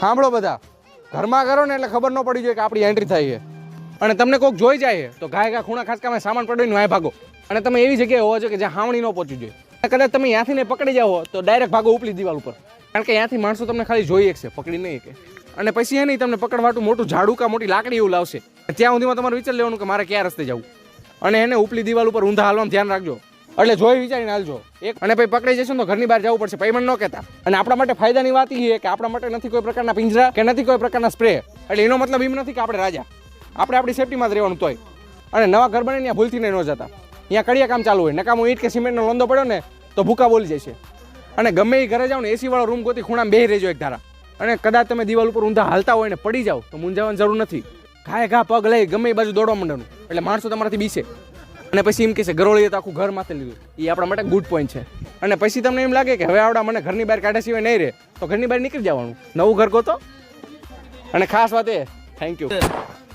સાંભળો બધા. ઘરમાં કરો ને એટલે ખબર ન પડી જોઈએ કે આપણી એન્ટ્રી થઈ છે. અને તમને કોઈક જોઈ જાય તો ગાય ગા ખૂણા ખાસકામાં સામાન પડ્યો વાય ભાગો. અને તમે એવી જગ્યાએ હોવો છો કે જ્યાં હાવણી ન પહોંચવી જોઈએ. કદાચ તમે ત્યાંથી ને પકડી જાઓ તો ડાયરેક્ટ ભાગો ઉપલી દિવાલ ઉપર. કારણ કે ત્યાંથી માણસો તમને ખાલી જોઈ શકશે, પકડી નહીં કે અને પછી એ નહીં તમને પકડવાટું મોટું ઝાડું કા મોટી લાકડી એવું લાવશે. ત્યાં સુધીમાં તમારે વિચાર લેવાનું કે મારે ક્યાં રસ્તે જવું. અને એને ઉપલી દિવાલ ઉપર ઊંધા હાલવાનું ધ્યાન રાખજો. એટલે જોઈ વિચારીને હાલજો. એક અને પછી પકડી જશો તો ઘરની બહાર જવું પડશે પેમેન્ટ ન કહેતા. અને આપણા માટે ફાયદાની વાત એ કે આપણા માટે નથી કોઈ પ્રકારના પિંજરા કે નથી કોઈ પ્રકારના સ્પ્રે. એટલે એનો મતલબ એમ નથી કે આપણે રાજા. આપણે આપણી સેફટીમાં જ રહેવાનું તોય. અને નવા ઘર બને ત્યાં ભૂલથી ન જતા. ત્યાં કડિયા કામ ચાલુ હોય. નકામો ઈટ કે સિમેન્ટનો લોંદો પડ્યો ને તો ભૂકા બોલી જશે અને ગમે એ ઘરે જાઓ ને એસીવાળો રૂમ ગોતી ખૂણામાં બેહી રહેજો એક ધારા. અને કદાચ તમે દિવાલ ઉપર ઊંધા હાલતા હોય ને પડી જાઓ તો મૂંઝાવાની જરૂર નથી. ઘાય ઘા પગ લઈ ગમે એ બાજુ દોડવા માંડવાનું. એટલે માણસો તમારાથી બીસે. અને પછી એમ કહેશે ગરોળીએ તો આખું ઘર માથે લીધું. એ આપણા માટે ગુડ પોઈન્ટ છે. અને પછી તમને એમ લાગે કે હવે આવડા મને ઘરની બહાર કાઢ્યા સિવાય નહીં રહે, તો ઘરની બહાર નીકળી જવાનું. નવું ઘર ગોતો. અને ખાસ વાત એ થેન્ક યુ